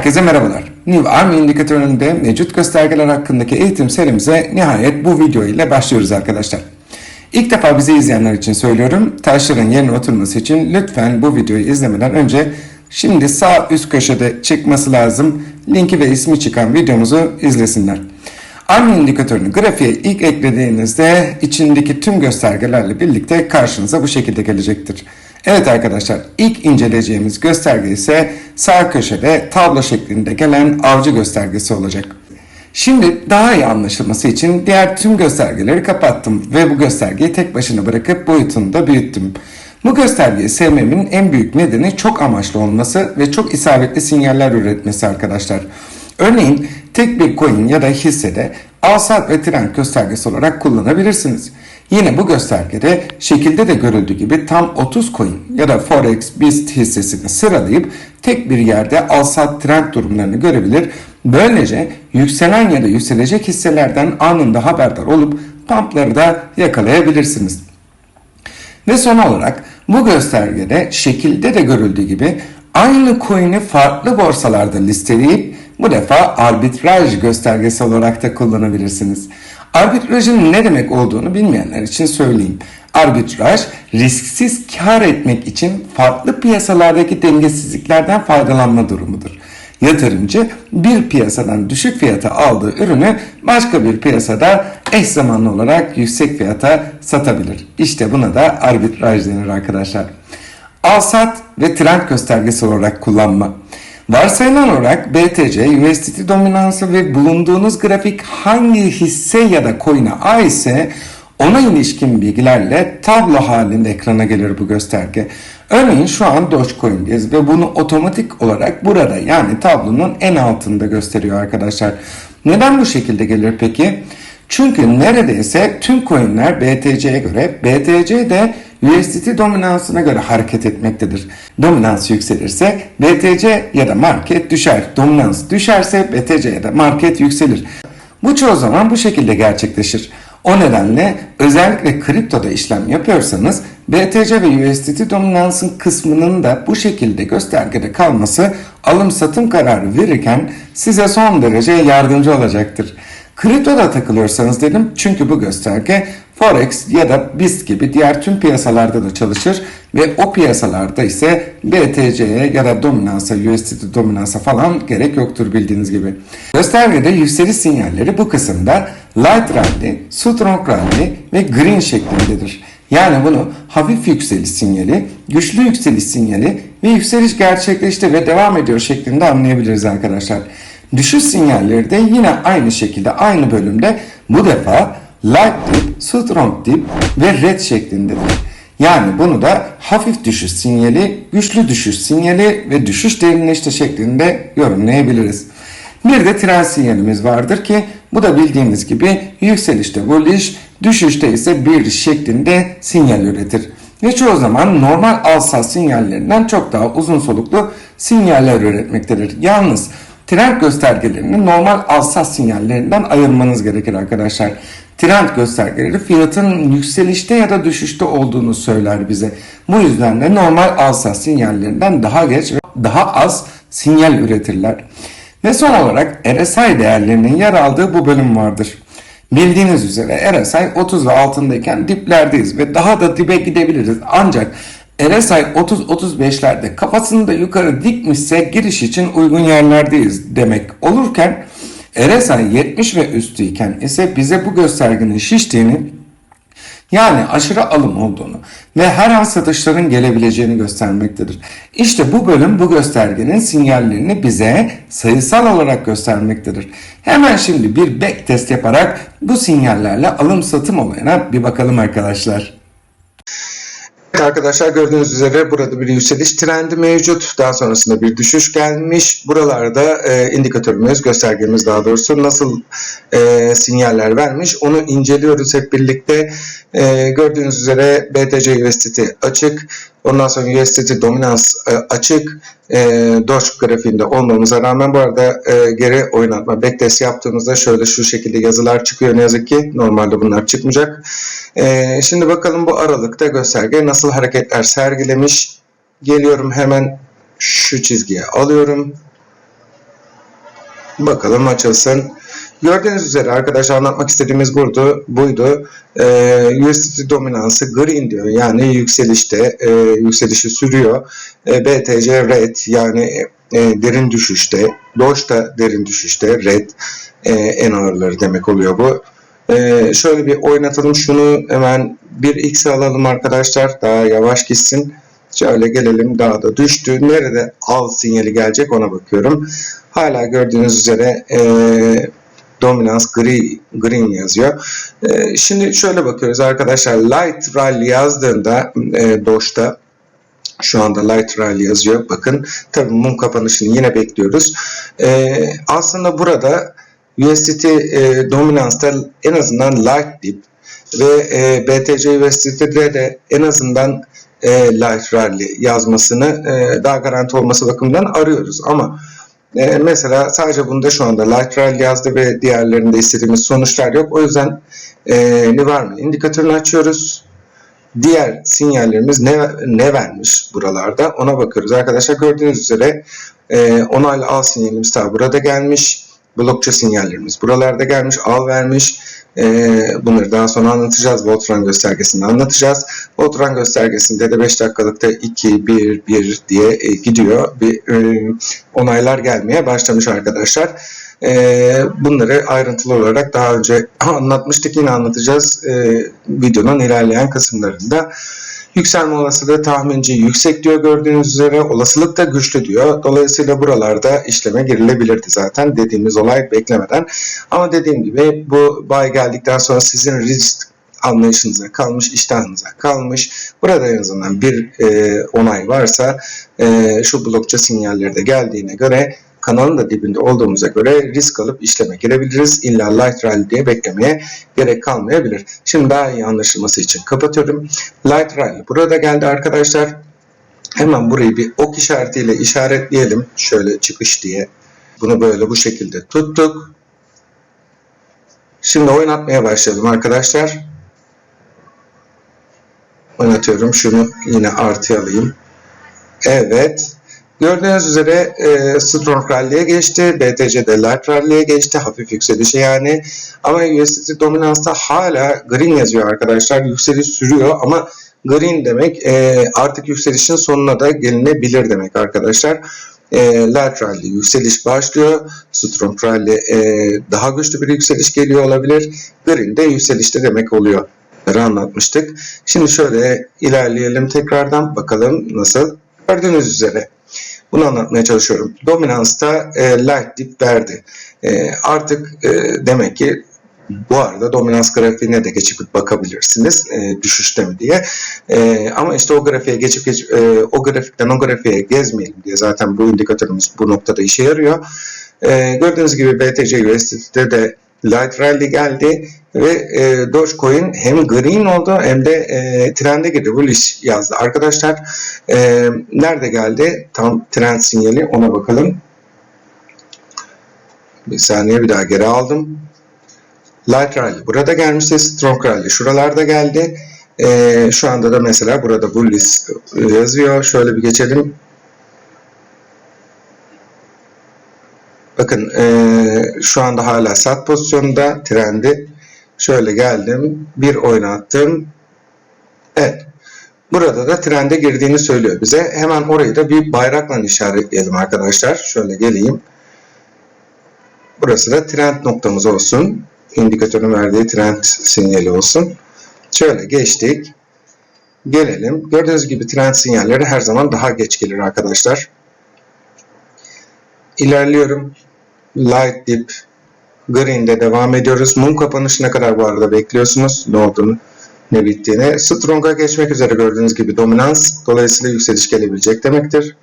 Herkese merhabalar. New Army indikatöründe mevcut göstergeler hakkındaki eğitim serimize nihayet bu video ile başlıyoruz arkadaşlar. İlk defa bizi izleyenler için söylüyorum. Taşların yerine oturması için lütfen bu videoyu izlemeden önce şimdi sağ üst köşede çıkması lazım. Linki ve ismi çıkan videomuzu izlesinler. Army indikatörünü grafiğe ilk eklediğinizde içindeki tüm göstergelerle birlikte karşınıza bu şekilde gelecektir. Evet arkadaşlar ilk inceleyeceğimiz gösterge ise sağ köşede tablo şeklinde gelen avcı göstergesi olacak. Şimdi daha iyi anlaşılması için diğer tüm göstergeleri kapattım ve bu göstergeyi tek başına bırakıp boyutunu da büyüttüm. Bu göstergeyi sevmemin en büyük nedeni çok amaçlı olması ve çok isabetli sinyaller üretmesi arkadaşlar. Örneğin tek bir coin ya da hissede alsat ve trend göstergesi olarak kullanabilirsiniz. Yine bu göstergede şekilde de görüldüğü gibi tam 30 coin ya da Forex BIST hissesini sıralayıp tek bir yerde alsat trend durumlarını görebilir. Böylece yükselen ya da yükselecek hisselerden anında haberdar olup pumpları da yakalayabilirsiniz. Ve son olarak bu göstergede şekilde de görüldüğü gibi aynı coin'i farklı borsalarda listeleyip bu defa arbitraj göstergesi olarak da kullanabilirsiniz. Arbitrajın ne demek olduğunu bilmeyenler için söyleyeyim. Arbitraj risksiz kar etmek için farklı piyasalardaki dengesizliklerden faydalanma durumudur. Yatırımcı bir piyasadan düşük fiyata aldığı ürünü başka bir piyasada eş zamanlı olarak yüksek fiyata satabilir. İşte buna da arbitraj denir arkadaşlar. Al-sat ve trend göstergesi olarak kullanma. Varsayılan olarak BTC, USDT dominansı ve bulunduğunuz grafik hangi hisse ya da coin'e aitse ona ilişkin bilgilerle tablo halinde ekrana gelir bu gösterge. Örneğin şu an Dogecoin'deyiz ve bunu otomatik olarak burada yani tablonun en altında gösteriyor arkadaşlar. Neden bu şekilde gelir peki? Çünkü neredeyse tüm coinler BTC'ye göre, BTC de USDT dominansına göre hareket etmektedir. Dominans yükselirse BTC ya da market düşer. Dominans düşerse BTC ya da market yükselir. Bu çoğu zaman bu şekilde gerçekleşir. O nedenle özellikle kriptoda işlem yapıyorsanız BTC ve USDT dominansın kısmının da bu şekilde göstergede kalması alım satım kararı verirken size son derece yardımcı olacaktır. Kriptoda takılıyorsanız dedim çünkü bu gösterge Forex ya da BIST gibi diğer tüm piyasalarda da çalışır ve o piyasalarda ise BTC'ye ya da dominansa, USDT dominansa falan gerek yoktur bildiğiniz gibi. Göstergede yükseliş sinyalleri bu kısımda light rally, strong rally ve green şeklindedir. Yani bunu hafif yükseliş sinyali, güçlü yükseliş sinyali ve yükseliş gerçekleşti ve devam ediyor şeklinde anlayabiliriz arkadaşlar. Düşüş sinyalleri de yine aynı şekilde aynı bölümde bu defa light dip, strong dip ve red şeklindedir. Yani bunu da hafif düşüş sinyali, güçlü düşüş sinyali ve düşüş derinleşti şeklinde yorumlayabiliriz. Bir de trend sinyalimiz vardır ki bu da bildiğimiz gibi yükselişte bullish, düşüşte ise bir şeklinde sinyal üretir. Ve çoğu zaman normal alsat sinyallerinden çok daha uzun soluklu sinyaller üretmektedir. Yalnız trend göstergelerini normal alsat sinyallerinden ayırmanız gerekir arkadaşlar. Trend göstergeleri fiyatın yükselişte ya da düşüşte olduğunu söyler bize. Bu yüzden de normal alsat sinyallerinden daha geç ve daha az sinyal üretirler. Ve son olarak RSI değerlerinin yer aldığı bu bölüm vardır. Bildiğiniz üzere RSI 30 ve altındayken diplerdeyiz ve daha da dibe gidebiliriz. Ancak RSI 30-35'lerde kafasını da yukarı dikmişse giriş için uygun yerlerdeyiz demek olurken RSI 70 ve üstüyken ise bize bu göstergenin şiştiğini yani aşırı alım olduğunu ve her an satışların gelebileceğini göstermektedir. İşte bu bölüm bu göstergenin sinyallerini bize sayısal olarak göstermektedir. Hemen şimdi bir back test yaparak bu sinyallerle alım satım olayına bir bakalım arkadaşlar. Arkadaşlar gördüğünüz üzere burada bir yükseliş trendi mevcut. Daha sonrasında bir düşüş gelmiş. Buralarda e, indikatörümüz, göstergemiz daha doğrusu nasıl e, sinyaller vermiş onu inceliyoruz hep birlikte. E, gördüğünüz üzere BTC USDT açık. Ondan sonra USDT dominans e, açık. E, Doge grafiğinde olmamıza rağmen bu arada e, geri oynatma backtest yaptığımızda şöyle şu şekilde yazılar çıkıyor ne yazık ki. Normalde bunlar çıkmayacak. E, şimdi bakalım bu aralıkta gösterge nasıl hareketler sergilemiş. Geliyorum hemen şu çizgiye alıyorum. Bakalım açılsın. Gördüğünüz üzere arkadaşlar anlatmak istediğimiz buydu. buydu. Ee, USDT dominansı green diyor. Yani yükselişte, e, yükselişi sürüyor. E, BTC red yani e, derin düşüşte. Doge da derin düşüşte. Red e, en ağırları demek oluyor bu. E, şöyle bir oynatalım şunu hemen bir x alalım arkadaşlar. Daha yavaş gitsin. Şöyle gelelim daha da düştü. Nerede al sinyali gelecek ona bakıyorum. Hala gördüğünüz üzere e, dominans gri, green yazıyor. E, şimdi şöyle bakıyoruz arkadaşlar. Light rally yazdığında e, Doge'da şu anda light rally yazıyor. Bakın tabii mum kapanışını yine bekliyoruz. E, aslında burada USDT e, dominansta en azından light dip ve e, BTC USDT'de de en azından e, light rally yazmasını e, daha garanti olması bakımından arıyoruz. Ama e, mesela sadece bunda şu anda rally yazdı ve diğerlerinde istediğimiz sonuçlar yok. O yüzden e, ne var mı? İndikatörünü açıyoruz. Diğer sinyallerimiz ne, ne vermiş buralarda ona bakıyoruz. Arkadaşlar gördüğünüz üzere e, onaylı al sinyalimiz daha burada gelmiş. Blokça sinyallerimiz buralarda gelmiş. Al vermiş. Ee, bunları daha sonra anlatacağız. Voltran göstergesinde anlatacağız. Voltran göstergesinde de 5 dakikalıkta 2, 1, 1 diye e, gidiyor. Bir e, onaylar gelmeye başlamış arkadaşlar. E, bunları ayrıntılı olarak daha önce anlatmıştık. Yine anlatacağız videonun ilerleyen kısımlarında. Yükselme olasılığı tahminci yüksek diyor gördüğünüz üzere. Olasılık da güçlü diyor. Dolayısıyla buralarda işleme girilebilirdi zaten dediğimiz olay beklemeden. Ama dediğim gibi bu bay geldikten sonra sizin risk anlayışınıza kalmış, iştahınıza kalmış. Burada en azından bir e, onay varsa e, şu blokça sinyalleri de geldiğine göre kanalın da dibinde olduğumuza göre risk alıp işleme girebiliriz. İlla light rally diye beklemeye gerek kalmayabilir. Şimdi daha iyi anlaşılması için kapatıyorum. Light rally burada geldi arkadaşlar. Hemen burayı bir ok işaretiyle işaretleyelim. Şöyle çıkış diye. Bunu böyle bu şekilde tuttuk. Şimdi oynatmaya başlayalım arkadaşlar. Oynatıyorum. Şunu yine artıya alayım. Evet. Gördüğünüz üzere e, Strong Rally'e geçti. BTC'de Light Rally'e geçti. Hafif yükselişi yani. Ama USDT dominansta hala green yazıyor arkadaşlar. Yükseliş sürüyor ama green demek e, artık yükselişin sonuna da gelinebilir demek arkadaşlar. E, Light Rally yükseliş başlıyor. Strong Rally e, daha güçlü bir yükseliş geliyor olabilir. Green de yükselişte demek oluyor. Anlatmıştık. Şimdi şöyle ilerleyelim tekrardan bakalım nasıl. Gördüğünüz üzere bunu anlatmaya çalışıyorum. Dominansta e, light dip verdi. E, artık e, demek ki bu arada dominans grafiğine de geçip bakabilirsiniz e, düşüşte mi diye. E, ama işte o grafiğe geçip, geçip e, o grafikten o grafiğe gezmeyelim diye zaten bu indikatörümüz bu noktada işe yarıyor. E, gördüğünüz gibi BTC USDT'de de Light Rally geldi ve e, Dogecoin hem green oldu hem de e, trende girdi. Bullish yazdı. Arkadaşlar e, nerede geldi? Tam trend sinyali ona bakalım. Bir saniye bir daha geri aldım. Light Rally burada gelmişti. Strong Rally şuralarda geldi. E, şu anda da mesela burada Bullish yazıyor. Şöyle bir geçelim. Bakın e, şu anda hala sat pozisyonunda trendi. Şöyle geldim. Bir oynattım. Evet. Burada da trende girdiğini söylüyor bize. Hemen orayı da bir bayrakla işaretleyelim arkadaşlar. Şöyle geleyim. Burası da trend noktamız olsun. İndikatörün verdiği trend sinyali olsun. Şöyle geçtik. Gelelim. Gördüğünüz gibi trend sinyalleri her zaman daha geç gelir arkadaşlar. İlerliyorum. Light Dip Green'de devam ediyoruz. Mum kapanışına kadar bu arada bekliyorsunuz. Ne olduğunu, ne bittiğini. Strong'a geçmek üzere gördüğünüz gibi dominans. Dolayısıyla yükseliş gelebilecek demektir.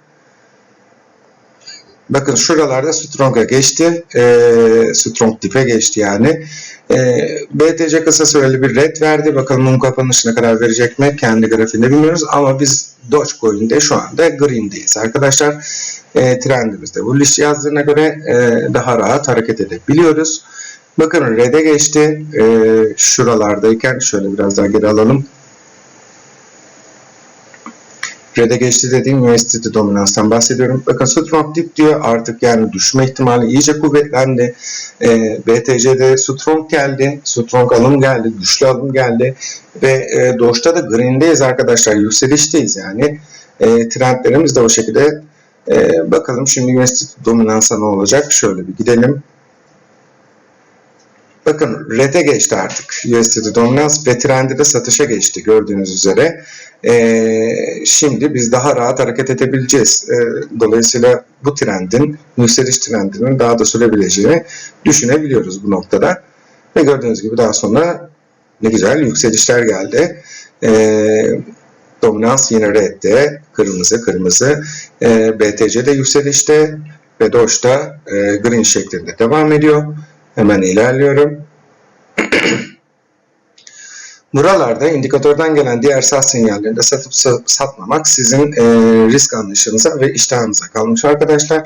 Bakın şuralarda Strong'a geçti. E, Strong dip'e geçti yani. E, BTC kısa süreli bir red verdi. Bakalım mum kapanışına kadar verecek mi? Kendi grafiğinde bilmiyoruz ama biz Dogecoin'de şu anda green'deyiz arkadaşlar. E, trendimizde bullish yazdığına göre e, daha rahat hareket edebiliyoruz. Bakın red'e geçti. E, şuralardayken şöyle biraz daha geri alalım. Red'e geçti dediğim University dominanstan bahsediyorum. Bakın Strong Dip diyor artık yani düşme ihtimali iyice kuvvetlendi. E, BTC'de Strong geldi. Strong alım geldi. Güçlü alım geldi. Ve e, Doge'da da Green'deyiz arkadaşlar. Yükselişteyiz yani. E, trendlerimiz de o şekilde. E, bakalım şimdi University dominansa ne olacak? Şöyle bir gidelim. Bakın red'e geçti artık USD dominans ve trendi de satışa geçti gördüğünüz üzere. Ee, şimdi biz daha rahat hareket edebileceğiz. Ee, dolayısıyla bu trendin, yükseliş trendinin daha da sürebileceğini düşünebiliyoruz bu noktada. Ve gördüğünüz gibi daha sonra ne güzel yükselişler geldi. Ee, dominans yine red'de, kırmızı kırmızı. Ee, BTC de yükselişte ve Doge'da e, green şeklinde devam ediyor. Hemen ilerliyorum. Buralarda indikatörden gelen diğer sat sinyallerinde satıp satmamak sizin e, risk anlayışınıza ve iştahınıza kalmış arkadaşlar.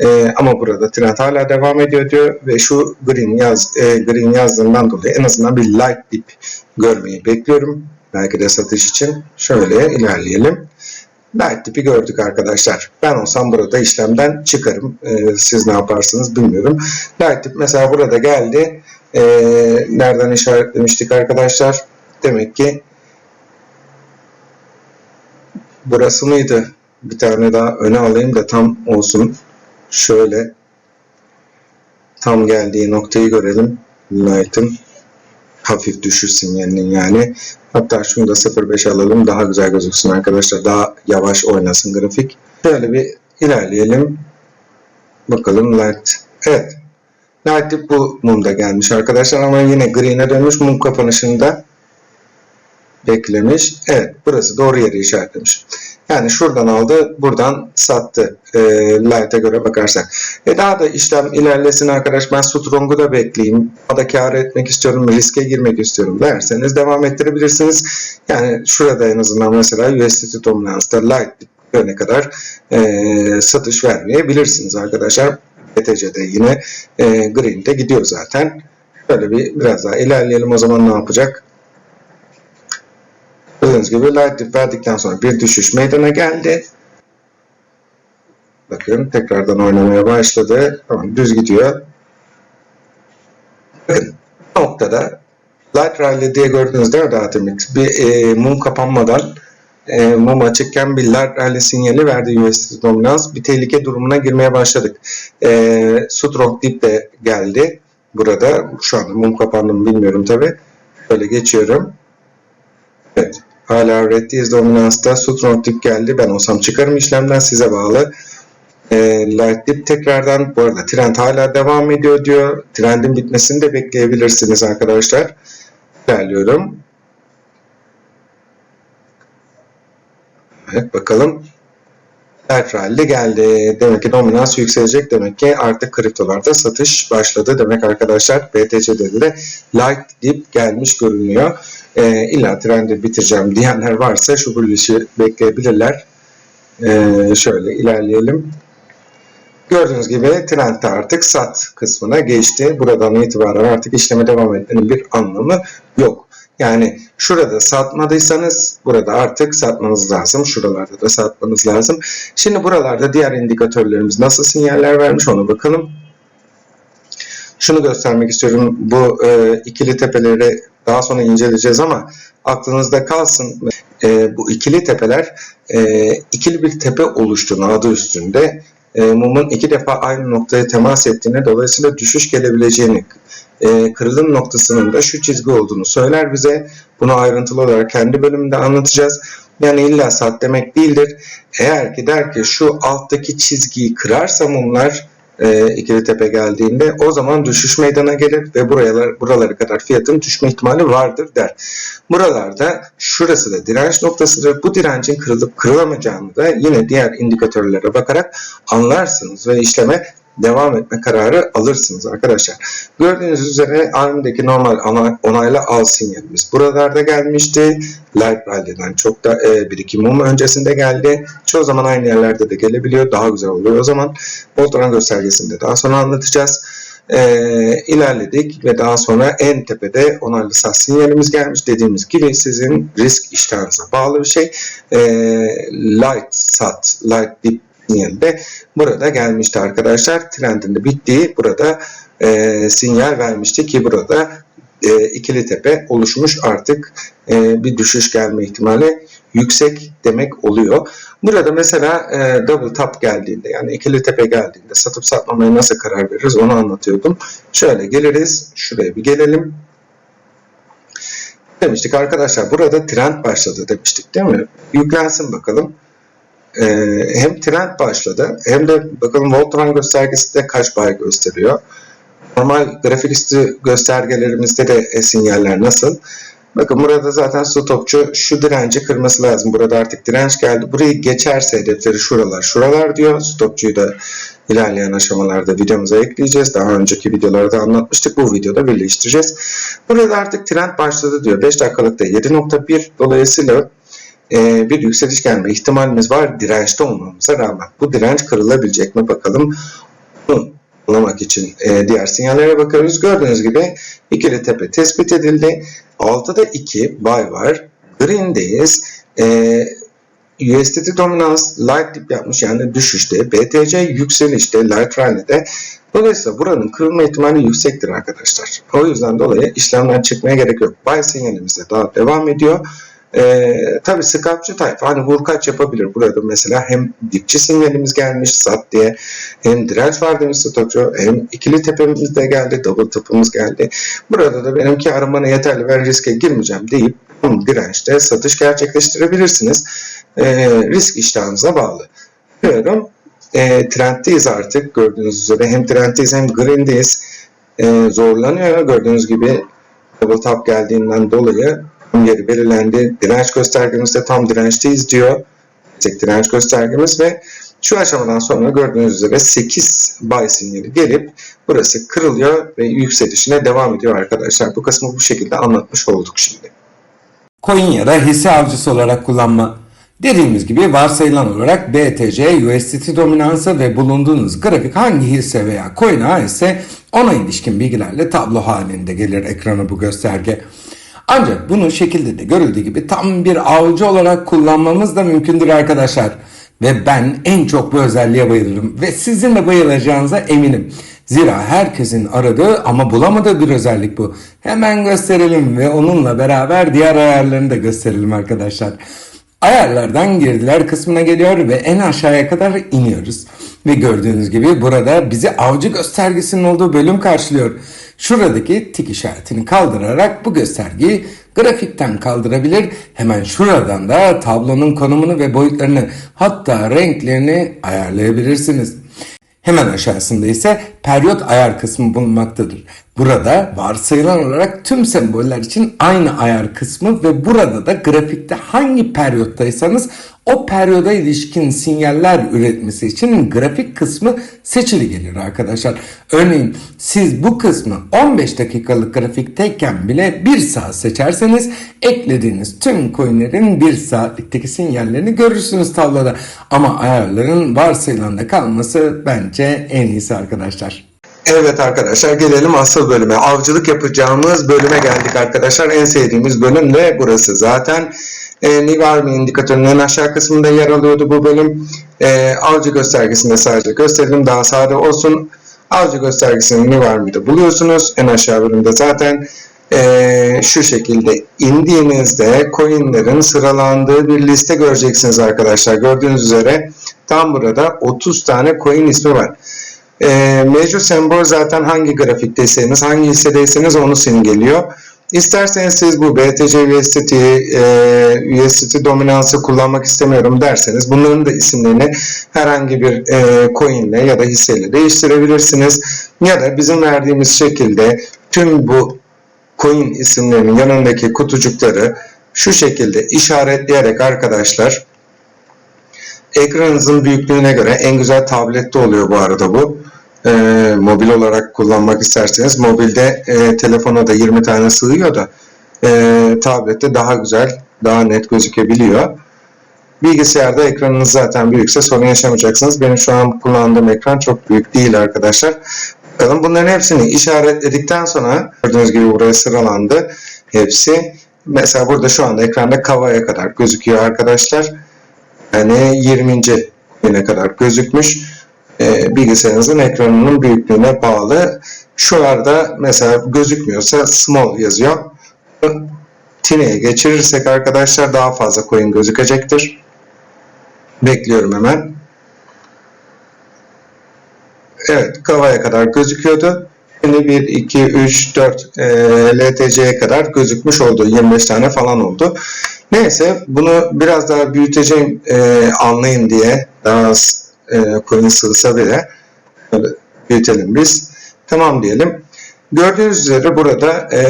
E, ama burada trend hala devam ediyor diyor ve şu green yaz e, green yazdığından dolayı en azından bir light dip görmeyi bekliyorum. Belki de satış için. Şöyle ilerleyelim. Light tipi gördük arkadaşlar. Ben olsam burada işlemden çıkarım. Ee, siz ne yaparsınız bilmiyorum. Light tip mesela burada geldi. Ee, nereden işaretlemiştik arkadaşlar? Demek ki burası mıydı? Bir tane daha öne alayım da tam olsun. Şöyle tam geldiği noktayı görelim. Light'ın hafif düşüş sinyalinin yani. Hatta şunu da 0.5 alalım daha güzel gözüksün arkadaşlar. Daha yavaş oynasın grafik. Şöyle bir ilerleyelim. Bakalım light. Evet. Light bu mumda gelmiş arkadaşlar ama yine green'e dönmüş mum kapanışında beklemiş. Evet burası doğru yeri işaretlemiş. Yani şuradan aldı, buradan sattı. E, Light'e göre bakarsak. E daha da işlem ilerlesin arkadaş. Ben Strong'u da bekleyeyim. Daha da kar etmek istiyorum, riske girmek istiyorum derseniz devam ettirebilirsiniz. Yani şurada en azından mesela USDT dominansta Light ne kadar e, satış vermeyebilirsiniz arkadaşlar. BTC'de yine e, Green'de gidiyor zaten. Böyle bir biraz daha ilerleyelim o zaman ne yapacak? Gördüğünüz gibi light verdikten sonra bir düşüş meydana geldi. Bakın tekrardan oynamaya başladı. Tamam düz gidiyor. Bakın noktada light rally diye gördüğünüz değil mi daha demin? Bir e, mum kapanmadan e, mum açıkken bir light rally sinyali verdi USD dominans. Bir tehlike durumuna girmeye başladık. E, strong dip de geldi. Burada şu anda mum kapandı mı bilmiyorum tabi. Böyle geçiyorum. Evet. Hala reddeyiz dominansta. Strong dip geldi. Ben olsam çıkarım işlemden size bağlı. E, light dip tekrardan bu arada trend hala devam ediyor diyor. Trendin bitmesini de bekleyebilirsiniz arkadaşlar. İlerliyorum. Evet bakalım. Rally geldi. Demek ki dominans yükselecek. Demek ki artık kriptolarda satış başladı. Demek arkadaşlar BTC'de de light dip gelmiş görünüyor e, illa trendi bitireceğim diyenler varsa şu bullish'i bekleyebilirler. E, şöyle ilerleyelim. Gördüğünüz gibi trendde artık sat kısmına geçti. Buradan itibaren artık işleme devam etmenin bir anlamı yok. Yani şurada satmadıysanız burada artık satmanız lazım. Şuralarda da satmanız lazım. Şimdi buralarda diğer indikatörlerimiz nasıl sinyaller vermiş ona bakalım. Şunu göstermek istiyorum. Bu e, ikili tepeleri daha sonra inceleyeceğiz ama aklınızda kalsın. E, bu ikili tepeler e, ikili bir tepe oluştuğunu adı üstünde e, mumun iki defa aynı noktaya temas ettiğine dolayısıyla düşüş gelebileceğini e, kırılım noktasının da şu çizgi olduğunu söyler bize. Bunu ayrıntılı olarak kendi bölümünde anlatacağız. Yani illa saat demek değildir. Eğer ki der ki şu alttaki çizgiyi kırarsa mumlar e, ikili tepe geldiğinde o zaman düşüş meydana gelir ve buralar, buralara kadar fiyatın düşme ihtimali vardır der. Buralarda şurası da direnç noktasıdır. Bu direncin kırılıp kırılamayacağını da yine diğer indikatörlere bakarak anlarsınız ve işleme devam etme kararı alırsınız arkadaşlar. Gördüğünüz üzere ARM'deki normal onaylı al sinyalimiz buralarda gelmişti. Light Rally'den çok da e, bir iki mum öncesinde geldi. Çoğu zaman aynı yerlerde de gelebiliyor. Daha güzel oluyor o zaman. Voltron göstergesinde daha sonra anlatacağız. Ee, ilerledik ve daha sonra en tepede onaylı sat sinyalimiz gelmiş. Dediğimiz gibi sizin risk iştahınıza bağlı bir şey. Ee, light sat, light dip sinyali burada gelmişti arkadaşlar. Trendin de bittiği burada e, sinyal vermişti ki burada e, ikili tepe oluşmuş artık e, bir düşüş gelme ihtimali yüksek demek oluyor. Burada mesela e, double top geldiğinde yani ikili tepe geldiğinde satıp satmamaya nasıl karar veririz onu anlatıyordum. Şöyle geliriz. Şuraya bir gelelim. Demiştik arkadaşlar burada trend başladı demiştik değil mi? Yüklensin bakalım. E, hem trend başladı hem de bakalım Voltran göstergesi de kaç bay gösteriyor. Normal grafik üstü göstergelerimizde de e, sinyaller nasıl? Bakın burada zaten stopçu şu direnci kırması lazım. Burada artık direnç geldi. Burayı geçerse hedefleri şuralar şuralar diyor. Stopçuyu da ilerleyen aşamalarda videomuza ekleyeceğiz. Daha önceki videolarda anlatmıştık. Bu videoda birleştireceğiz. Burada artık trend başladı diyor. 5 dakikalıkta 7.1 dolayısıyla e, bir yükseliş gelme ihtimalimiz var dirençte olmamıza rağmen. Bu direnç kırılabilecek mi bakalım. Bunu anlamak için e, diğer sinyallere bakıyoruz. Gördüğünüz gibi ikili tepe tespit edildi. 6'da 2 buy var. Green'deyiz. E, USDT dominans light dip yapmış yani düşüşte. BTC yükselişte light rally'de. Dolayısıyla buranın kırılma ihtimali yüksektir arkadaşlar. O yüzden dolayı işlemden çıkmaya gerek yok. Buy sinyalimiz de daha devam ediyor. Ee, tabii scalpçı tayfa hani vurkaç yapabilir. Burada mesela hem dipçi sinyalimiz gelmiş sat diye hem direnç var demiş stopçu hem ikili tepemiz de geldi double topumuz geldi. Burada da benimki aramana yeterli ben riske girmeyeceğim deyip bu dirençte satış gerçekleştirebilirsiniz. Ee, risk iştahınıza bağlı. Diyorum e, trenddeyiz artık gördüğünüz üzere hem trenddeyiz hem green'deyiz. E, zorlanıyor gördüğünüz gibi double top geldiğinden dolayı yeri belirlendi. Direnç göstergemiz de tam dirençteyiz diyor. Tek direnç göstergemiz ve şu aşamadan sonra gördüğünüz üzere 8 buy sinyali gelip burası kırılıyor ve yükselişine devam ediyor arkadaşlar. Bu kısmı bu şekilde anlatmış olduk şimdi. Coin ya da hisse avcısı olarak kullanma. Dediğimiz gibi varsayılan olarak BTC, USDT dominansı ve bulunduğunuz grafik hangi hisse veya coin'e aitse ona ilişkin bilgilerle tablo halinde gelir ekrana bu gösterge. Ancak bunu şekilde de görüldüğü gibi tam bir avcı olarak kullanmamız da mümkündür arkadaşlar. Ve ben en çok bu özelliğe bayılırım ve sizin de bayılacağınıza eminim. Zira herkesin aradığı ama bulamadığı bir özellik bu. Hemen gösterelim ve onunla beraber diğer ayarlarını da gösterelim arkadaşlar. Ayarlardan girdiler kısmına geliyor ve en aşağıya kadar iniyoruz. Ve gördüğünüz gibi burada bizi avcı göstergesinin olduğu bölüm karşılıyor. Şuradaki tik işaretini kaldırarak bu göstergeyi grafikten kaldırabilir. Hemen şuradan da tablonun konumunu ve boyutlarını hatta renklerini ayarlayabilirsiniz. Hemen aşağısında ise periyot ayar kısmı bulunmaktadır. Burada varsayılan olarak tüm semboller için aynı ayar kısmı ve burada da grafikte hangi periyottaysanız o periyoda ilişkin sinyaller üretmesi için grafik kısmı seçili gelir arkadaşlar. Örneğin siz bu kısmı 15 dakikalık grafikteyken bile 1 saat seçerseniz eklediğiniz tüm coinlerin 1 saatlikteki sinyallerini görürsünüz tabloda. Ama ayarların varsayılanda kalması bence en iyisi arkadaşlar. Evet arkadaşlar gelelim asıl bölüme. Avcılık yapacağımız bölüme geldik arkadaşlar. En sevdiğimiz bölüm de burası. Zaten e, Nivarmi indikatörünün en aşağı kısmında yer alıyordu bu bölüm. E, avcı göstergesinde sadece gösterelim daha sade olsun. Avcı göstergesini Nivarmi'de buluyorsunuz. En aşağı bölümde zaten e, şu şekilde indiğinizde coinlerin sıralandığı bir liste göreceksiniz arkadaşlar. Gördüğünüz üzere tam burada 30 tane coin ismi var. E, mevcut sembol zaten hangi grafikteyseniz, hangi hissedeyseniz onu simgeliyor. İsterseniz siz bu BTC USDT, e, USDT dominansı kullanmak istemiyorum derseniz bunların da isimlerini herhangi bir e, coin ile ya da hisseyle değiştirebilirsiniz. Ya da bizim verdiğimiz şekilde tüm bu coin isimlerinin yanındaki kutucukları şu şekilde işaretleyerek arkadaşlar ekranınızın büyüklüğüne göre en güzel tablette oluyor bu arada bu. E, mobil olarak kullanmak isterseniz mobilde e, telefona da 20 tane sığıyor da e, tablette daha güzel daha net gözükebiliyor. Bilgisayarda ekranınız zaten büyükse sorun yaşamayacaksınız. Benim şu an kullandığım ekran çok büyük değil arkadaşlar. Bakalım bunların hepsini işaretledikten sonra gördüğünüz gibi buraya sıralandı. Hepsi. Mesela burada şu anda ekranda kavaya kadar gözüküyor arkadaşlar. Yani 20. ne kadar gözükmüş. Ee, bilgisayarınızın ekranının büyüklüğüne bağlı. Şuralarda mesela gözükmüyorsa small yazıyor. Tine'ye geçirirsek arkadaşlar daha fazla coin gözükecektir. Bekliyorum hemen. Evet, Kava'ya kadar gözüküyordu. Şimdi 1, 2, 3, 4 e, LTC'ye kadar gözükmüş oldu. 25 tane falan oldu. Neyse bunu biraz daha büyüteceğim e, anlayın diye daha az e, coin sığsa bile büyütelim biz. Tamam diyelim. Gördüğünüz üzere burada e,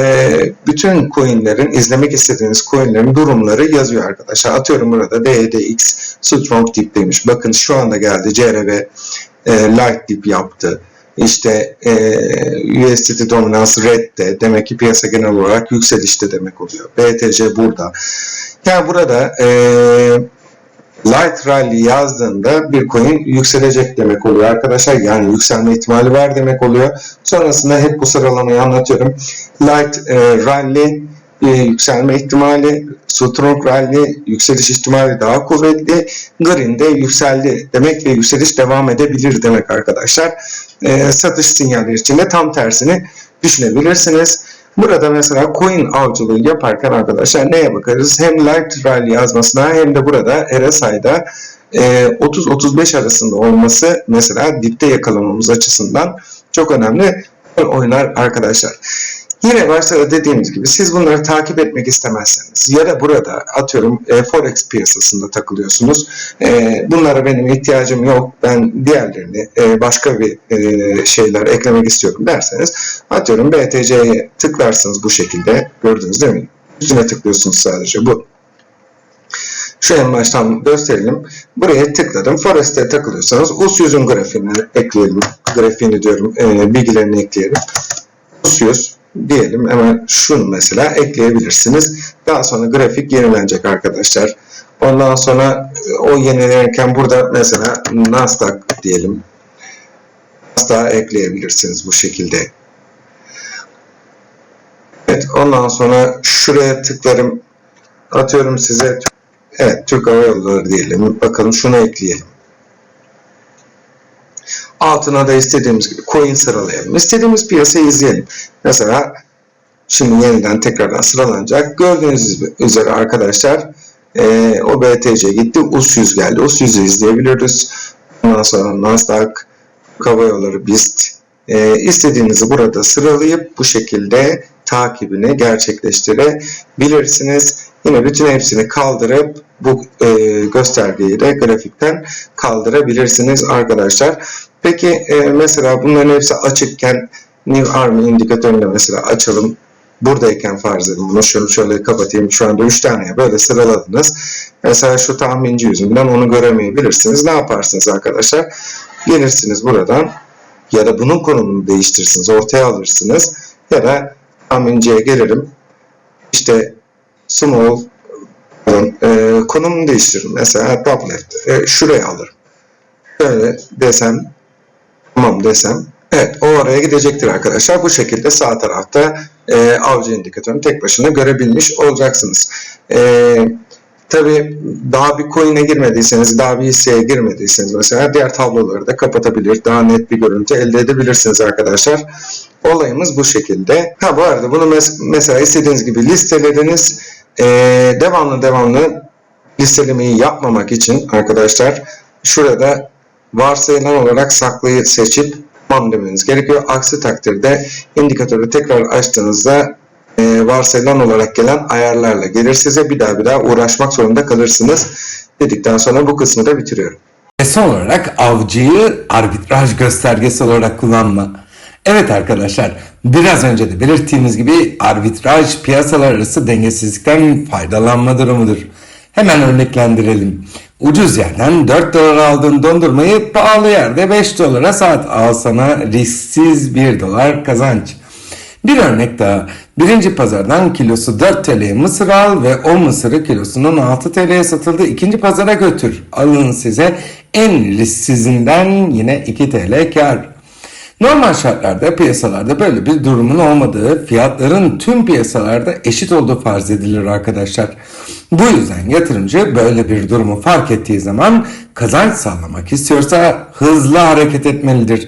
bütün coinlerin, izlemek istediğiniz coinlerin durumları yazıyor arkadaşlar. Atıyorum burada DDX strong dip demiş. Bakın şu anda geldi CRV e, light dip yaptı. İşte e, USDT dominans redde demek ki piyasa genel olarak yükselişte demek oluyor. BTC burada. Yani burada e, light rally yazdığında bir coin yükselecek demek oluyor arkadaşlar. Yani yükselme ihtimali var demek oluyor. Sonrasında hep bu sıralamayı anlatıyorum. Light e, rally e, yükselme ihtimali, strong rally yükseliş ihtimali daha kuvvetli, green de yükseldi demek ve yükseliş devam edebilir demek arkadaşlar. E, satış sinyalleri için de tam tersini düşünebilirsiniz. Burada mesela coin avcılığı yaparken arkadaşlar neye bakarız? Hem light rally yazmasına hem de burada RSI'da e, 30-35 arasında olması mesela dipte yakalamamız açısından çok önemli oynar arkadaşlar. Yine da dediğimiz gibi siz bunları takip etmek istemezseniz ya da burada atıyorum e, forex piyasasında takılıyorsunuz. E, bunlara benim ihtiyacım yok. Ben diğerlerini e, başka bir e, şeyler eklemek istiyorum derseniz atıyorum BTC'ye tıklarsınız bu şekilde. Gördünüz değil mi? Üstüne tıklıyorsunuz sadece bu. Şu en baştan gösterelim. Buraya tıkladım. Forest'e takılıyorsanız US 100'ün grafiğini ekleyelim. Grafiğini diyorum. E, bilgilerini ekleyelim. US 100 diyelim hemen şunu mesela ekleyebilirsiniz. Daha sonra grafik yenilenecek arkadaşlar. Ondan sonra e, o yenilenirken burada mesela Nasdaq diyelim. Nasdaq'a ekleyebilirsiniz bu şekilde. Evet ondan sonra şuraya tıklarım. Atıyorum size evet Türk Hava Yolları diyelim. Bakalım şunu ekleyelim. Altına da istediğimiz gibi coin sıralayalım. İstediğimiz piyasayı izleyelim. Mesela şimdi yeniden tekrardan sıralanacak. Gördüğünüz üzere arkadaşlar e, o BTC gitti. US 100 geldi. US 100'ü izleyebiliriz. Ondan sonra Nasdaq, Hava Yolları, BIST. E, istediğinizi burada sıralayıp bu şekilde takibini gerçekleştirebilirsiniz. Yine bütün hepsini kaldırıp bu e, göstergeyi de grafikten kaldırabilirsiniz arkadaşlar. Peki e, mesela bunların hepsi açıkken New Army indikatörünü mesela açalım. Buradayken farz edin bunu şöyle, şöyle kapatayım. Şu anda 3 tane böyle sıraladınız. Mesela şu tahminci yüzünden onu göremeyebilirsiniz. Ne yaparsınız arkadaşlar? Gelirsiniz buradan ya da bunun konumunu değiştirirsiniz. Ortaya alırsınız. Ya da tahminciye gelirim. İşte small pardon, e, konumunu değiştiririm. Mesela top left. E, şuraya alırım. Şöyle desem tamam desem evet o oraya gidecektir arkadaşlar. Bu şekilde sağ tarafta e, avcı indikatörünü tek başına görebilmiş olacaksınız. E, Tabi daha bir coin'e girmediyseniz, daha bir hisseye girmediyseniz mesela diğer tabloları da kapatabilir, daha net bir görüntü elde edebilirsiniz arkadaşlar. Olayımız bu şekilde. Ha bu arada bunu mes- mesela istediğiniz gibi listelediniz. E, devamlı devamlı listelemeyi yapmamak için arkadaşlar şurada varsayılan olarak saklıyı seçip tamam demeniz gerekiyor. Aksi takdirde indikatörü tekrar açtığınızda e, varsayılan olarak gelen ayarlarla gelir size bir daha bir daha uğraşmak zorunda kalırsınız dedikten sonra bu kısmı da bitiriyorum. Son olarak avcıyı arbitraj göstergesi olarak kullanma. Evet arkadaşlar, biraz önce de belirttiğimiz gibi arbitraj piyasalar arası dengesizlikten faydalanma durumudur. Hemen örneklendirelim. Ucuz yerden 4 dolar aldığın dondurmayı pahalı yerde 5 dolara sat. Al sana risksiz 1 dolar kazanç. Bir örnek daha. Birinci pazardan kilosu 4 TL'ye mısır al ve o mısırı kilosunun 6 TL'ye satıldığı ikinci pazara götür. Alın size en risksizinden yine 2 TL kar. Normal şartlarda piyasalarda böyle bir durumun olmadığı, fiyatların tüm piyasalarda eşit olduğu farz edilir arkadaşlar. Bu yüzden yatırımcı böyle bir durumu fark ettiği zaman kazanç sağlamak istiyorsa hızlı hareket etmelidir.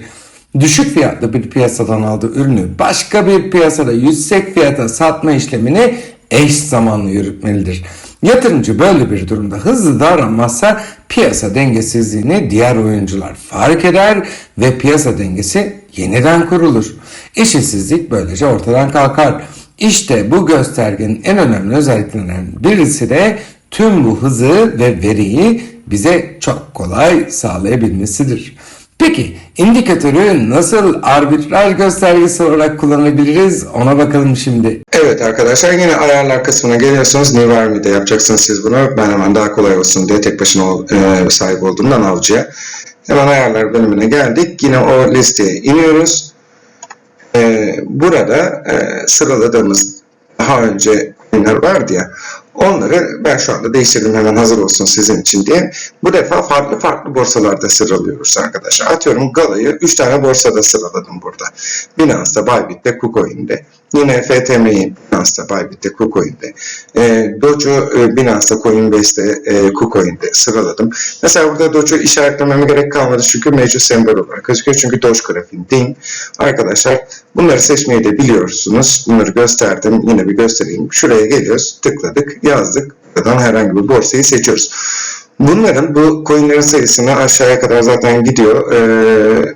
Düşük fiyatlı bir piyasadan aldığı ürünü başka bir piyasada yüksek fiyata satma işlemini eş zamanlı yürütmelidir. Yatırımcı böyle bir durumda hızlı davranmazsa piyasa dengesizliğini diğer oyuncular fark eder ve piyasa dengesi yeniden kurulur. Eşitsizlik böylece ortadan kalkar. İşte bu göstergenin en önemli özelliklerinden birisi de tüm bu hızı ve veriyi bize çok kolay sağlayabilmesidir. Peki indikatörü nasıl arbitraj göstergesi olarak kullanabiliriz ona bakalım şimdi. Evet arkadaşlar yine ayarlar kısmına geliyorsunuz. New Army'de yapacaksınız siz bunu. Ben hemen daha kolay olsun diye tek başına e, sahip olduğumdan avcıya. Hemen ayarlar bölümüne geldik. Yine o listeye iniyoruz. E, burada e, sıraladığımız daha önce coinler vardı ya. Onları ben şu anda değiştirdim hemen hazır olsun sizin için diye. Bu defa farklı farklı borsalarda sıralıyoruz arkadaşlar. Atıyorum Gala'yı 3 tane borsada sıraladım burada. Binance'da, Bybit'te, KuCoin'de. Yine FTM'yi Binance'da, Bybit'te, KuCoin'de. E, Doge'u e, Binance'da, Coinbase'de, e, KuCoin'de sıraladım. Mesela burada Doge'u işaretlememe gerek kalmadı çünkü mevcut sembol olarak gözüküyor. Çünkü Doge grafiğindeyim. Arkadaşlar bunları seçmeyi de biliyorsunuz. Bunları gösterdim. Yine bir göstereyim. Şuraya geliyoruz. Tıkladık. Yazdık. Buradan herhangi bir borsayı seçiyoruz. Bunların bu coinlerin sayısını aşağıya kadar zaten gidiyor. Ee,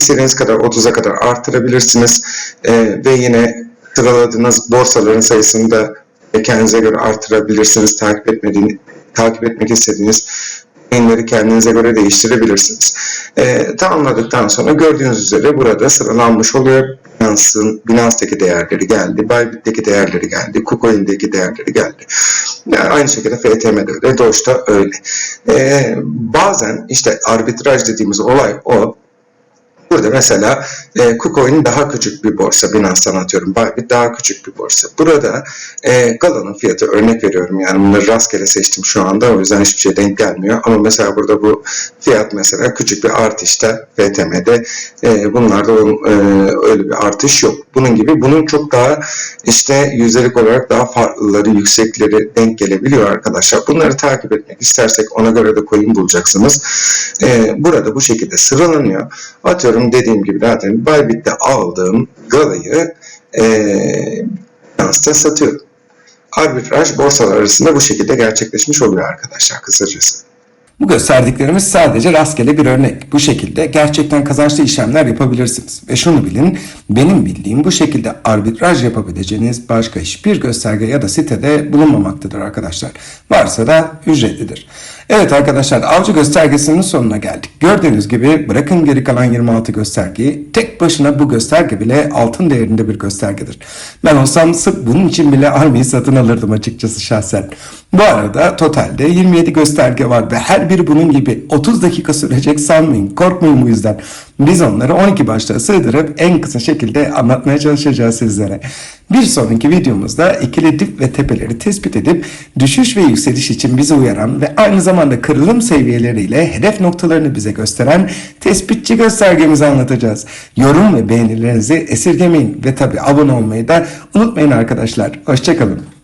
istediğiniz kadar 30'a kadar arttırabilirsiniz. Ee, ve yine sıraladığınız borsaların sayısını da kendinize göre artırabilirsiniz. Takip etmediğini, takip etmek istediğiniz coinleri kendinize göre değiştirebilirsiniz. Ee, tamamladıktan sonra gördüğünüz üzere burada sıralanmış oluyor. Binance'ın, Binance'daki değerleri geldi, Bybit'teki değerleri geldi, KuCoin'deki değerleri geldi. Yani aynı şekilde FTM'de öyle, Doge'da öyle. Ee, bazen işte arbitraj dediğimiz olay o. Burada mesela e, KuCoin daha küçük bir borsa. Binance'dan atıyorum. Bybit daha küçük bir borsa. Burada e, Gala'nın fiyatı örnek veriyorum. Yani bunları rastgele seçtim şu anda. O yüzden hiçbir şey denk gelmiyor. Ama mesela burada bu fiyat mesela küçük bir artışta FTM'de e, bunlarda e, öyle bir artış yok. Bunun gibi bunun çok daha işte yüzdelik olarak daha farklıları, yüksekleri denk gelebiliyor arkadaşlar. Bunları takip etmek istersek ona göre de coin bulacaksınız. E, burada bu şekilde sıralanıyor. Atıyorum dediğim gibi zaten Bybit'te aldığım Gala'yı e, Binance'da satıyorum. Arbitraj borsalar arasında bu şekilde gerçekleşmiş oluyor arkadaşlar kısacası. Bu gösterdiklerimiz sadece rastgele bir örnek. Bu şekilde gerçekten kazançlı işlemler yapabilirsiniz. Ve şunu bilin, benim bildiğim bu şekilde arbitraj yapabileceğiniz başka hiçbir gösterge ya da sitede bulunmamaktadır arkadaşlar. Varsa da ücretlidir. Evet arkadaşlar avcı göstergesinin sonuna geldik. Gördüğünüz gibi bırakın geri kalan 26 göstergeyi tek başına bu gösterge bile altın değerinde bir göstergedir. Ben olsam sırf bunun için bile Army'yi satın alırdım açıkçası şahsen. Bu arada totalde 27 gösterge var ve her biri bunun gibi 30 dakika sürecek sanmayın. Korkmayın bu yüzden. Biz onları 12 başta sığdırıp en kısa şekilde anlatmaya çalışacağız sizlere. Bir sonraki videomuzda ikili dip ve tepeleri tespit edip düşüş ve yükseliş için bizi uyaran ve aynı zamanda kırılım seviyeleriyle hedef noktalarını bize gösteren tespitçi göstergemizi anlatacağız. Yorum ve beğenilerinizi esirgemeyin ve tabi abone olmayı da unutmayın arkadaşlar. Hoşçakalın.